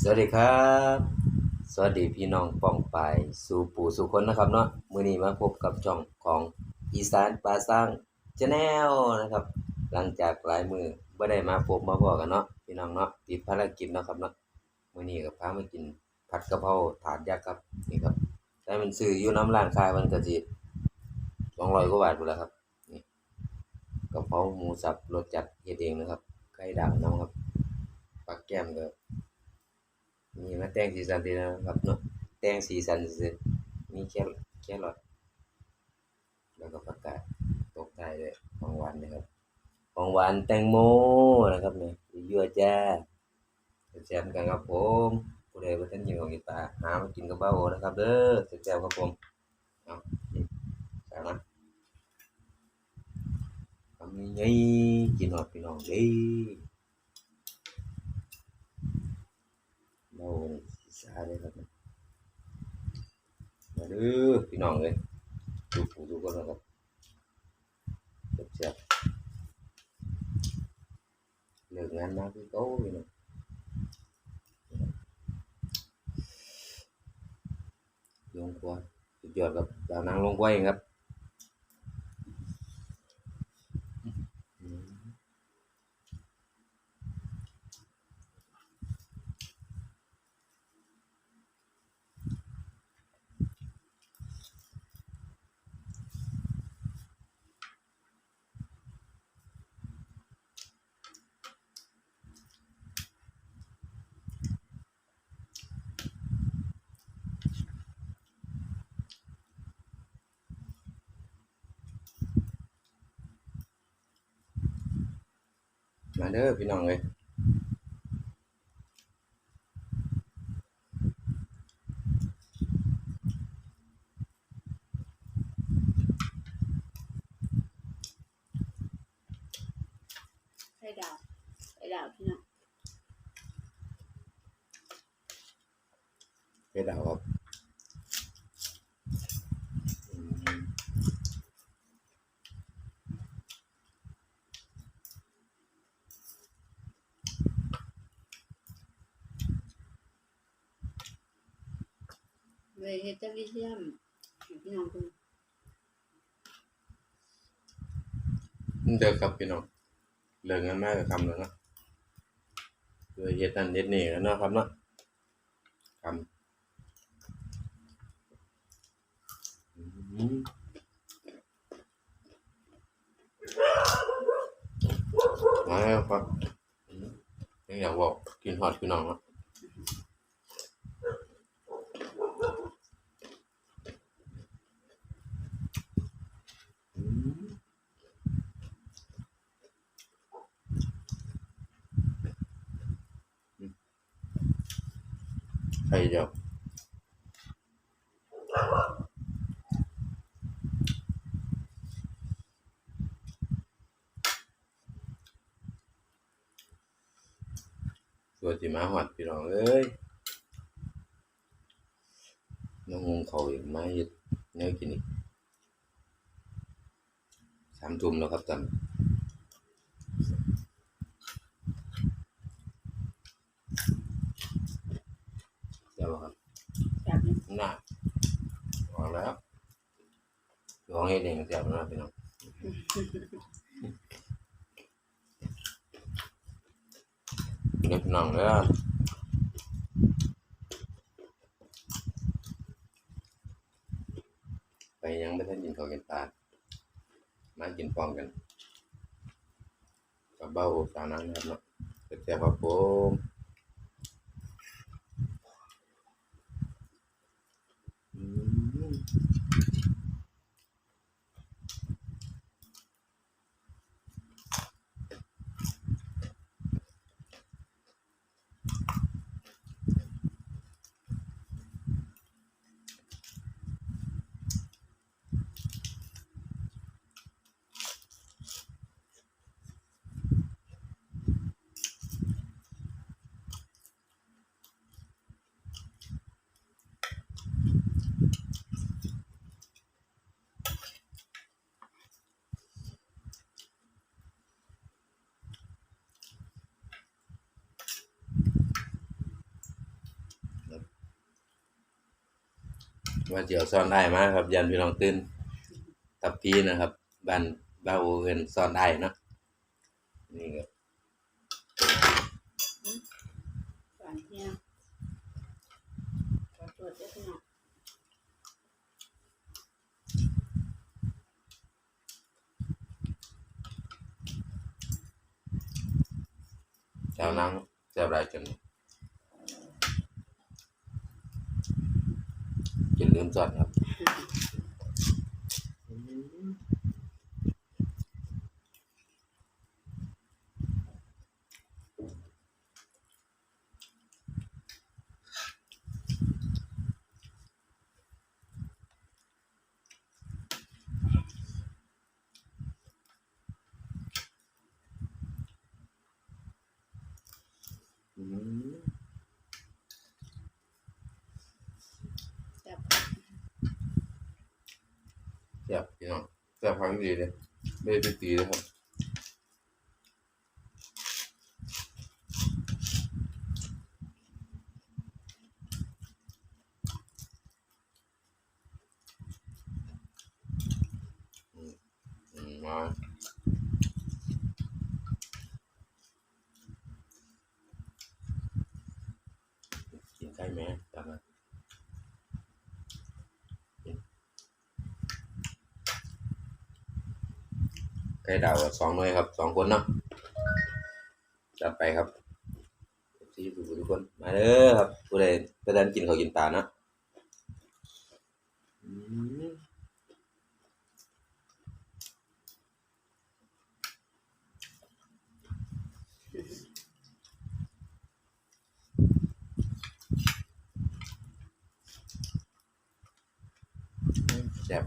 สวัสดีครับ สวัสดีพี่น้องป้องไปสู่ปู่สู่คนนะครับเนาะมื้อนี้มาพบกับช่องของอีสานปลาสร้างชาแนลนะครับ หลังจากหลายมือบ่ได้มาพบมาพอกันเนาะพี่น้องเนาะติดภารกิจเนาะครับเนาะมื้อนี้ก็พามากินผัดกะเพราถาดยักษ์ครับนี่ครับแต่มันซื้ออยู่น้ำร้านค้ามันก็สิ200กว่าบาทพุ่นแหละครับนี่กะเพราหมูสับรสจัดเฮ็ดเองนะครับไข่ดาวน้ำครับปักแก้มก็ มีมาแต่งสีสันดีนะครับเนาะแต่งสีสันซื่อๆมีแค่แค่รอทแล้วก็ประกาศตกท้ายด้วยของหวานนะครับ ของหวานแตงโมนะครับเนี่ยยั่วจ้าแซ่บๆกันครับผมผู้ใดบ่ทันกินของกินปลาหามากินกับเบ้านะครับเด้อแซ่บๆครับผมเอานี่ใส่มาทำยังไงกินฮอดพี่น้องเด้ เราสิซาเลยครับเนี่ยมาเด้อพี่น้องเลยดูผูดูกันนะครับเจ็บๆเลิกงานมาคือเก่าพี่น้องลงครัวสุดยอดครับดาวนางลงครัวเองครับอืม มาเด้อพี่น้องเลยไข่ดาวไข่ดาวพี่น้องไปดาวครับอืม เลยเฮดเจ้าวิเทียมพี่น้องคุณเด้อครับพี่น้องเลิกงานมากกับคำแล้วเนาะด้วยเฮ็ดนั่นเฮ็ดนี่แล้วนะครับเนาะคำมาแล้วครับยังอยากบอกกินฮอดพี่น้องเนะ ข่เดียวตัวสิมาหอดพี่น้องเอ้ยน้องงงเขาอีกมาเฮ็ดแนวกินอีกสามทุ่มแล้วครับตอนเดี๋ยวครับ แบบนี้ น่ะออกแล้ว ลองให้เองเสียบนะพี่น้องเล็บน้องเด้อไปยังไม่ทันกินข้าวกินปลามากินพร้อมกันกับเบ้าสาวนั้นนะครับเนาะเสียบๆครับผม ว่าเจียวซ่อนได้มาครับยันพี่น้องตื่นทับพีนะครับบ้านบ้าวโอเอินซ่อนได้เนาะนี่ก็ก่อนเที่ยงขอตรวจด้วยขนาดเจ้านั่งเจ้าไรจน จนลืมซ่อนครับอืมจับ แซ่บพี่ น้องแซ่บพังดีเลยไม่ได้ไปตีเลยครับอืมอืมมากินไก่ไหมจับมา ไก่ดาวสองหน่วยครับสองคนเนาะจัดไปครับที่ทุกคนมาเด้อครับผู้ใดผู้ใดกินเขาวกินปลาเนาะแซ่บ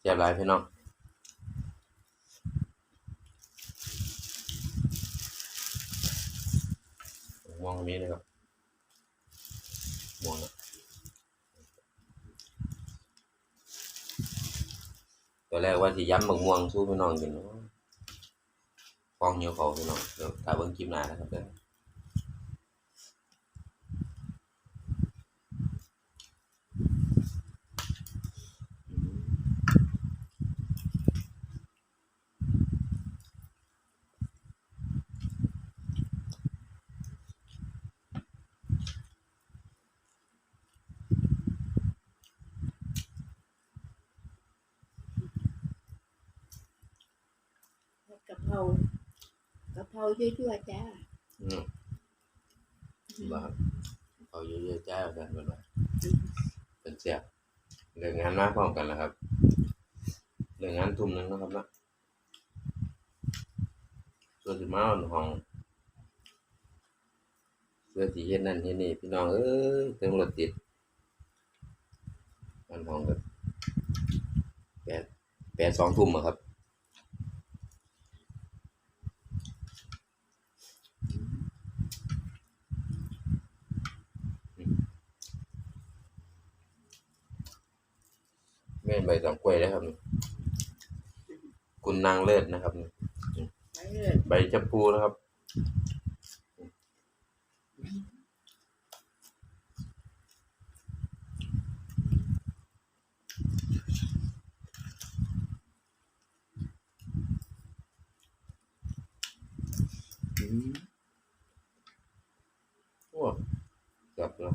แซ่บหลายพี่น้อง ม่วงนี้นะครับม่วงตัวแรกว่าที่ย้ำบักม่วงสู้พี่น้องกินเนาะฟองเหนียวเขาพี่น้องเดี๋ยวตาเบิ้งคลิปหน้านะครับเด้อ รา กะเพรายั่วๆจ้าอืมบ้าเขาเยอะๆจ้ากันเป็นว่าเป็นเสียบเรื่องงานมาพร้อมกันแล้วครับเรื่องงานทุ่มหนึงนะครับเนาะส่วนสิมาเอาห้องเพื่อที่เฮ็ดนั่นเฮ็ดนี่พี่น้องเอ้ยเต็มรถติดมันห้องแบบแปดแปดสองทุ่มอะครับ ม่นใบตองกล้วยนะครับนี่คุณนางเลิศนะครับนี่ไปเลยใบชมพูนะครับ อืมโอ้จับแล้ว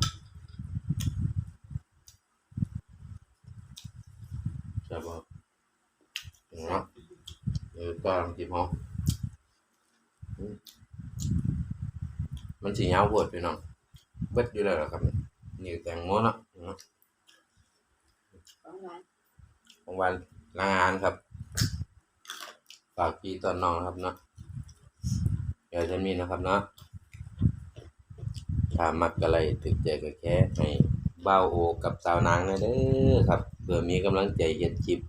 จับแล้วเห็นไหม เออตามจีบห้องอืมมันสียาวโพดพี่น้องเบิดอยู่แล้วเหรอครับนี่แตงโมเนาะเนาะของหวานของวันลางานครับฝากพี่ตอนน้องนะครับเนาะเดี๋ยวจะมีนะครับเนาะถ้ามักอะไรถึกใจก็แค่ให้เบ้าโอกับสาวนางหนะเด้อครับเพื่อมีกำลังใจเฮ็ดคลิป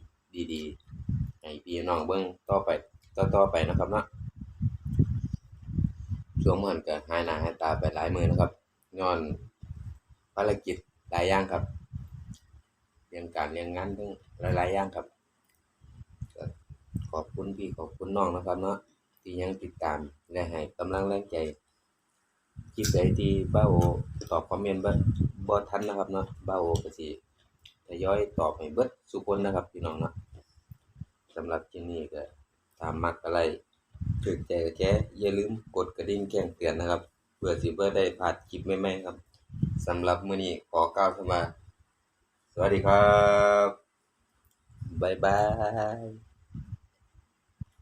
ดีๆ ให้พี่น้องเบิ่งต่อไปต่อๆไปนะครับเนาะช่วงเมันก็หายหน้าหายตาไปหลายมือนะครับย้อนภารกิจหลายอย่างครับเรื่องการเรื่องงานทั้งหลายๆอย่างครับขอบคุณพี่ขอบคุณน้องนะครับเนาะที่ยังติดตามและให้กำลังแรงใจคลิปใดที่บ้าโอตอบคอมเมนต์บ่บ่ทันนะครับเนาะบ้าโอก็สิทยอยตอบให้เบิดทุคนนะครับพี่น้องเนาะ สำหรับที่นี่ก็ถามมักอะไรถึกใจก็แค่อย่าลืมกดกระดิ่งแจ้งเตือนนะครับ เพื่อสิบ่ได้พลาดคลิปใหม่ๆครับสำหรับมื้อนี้ขอกล่าวคำว่าสวัสดีครับ บ๊ายบาย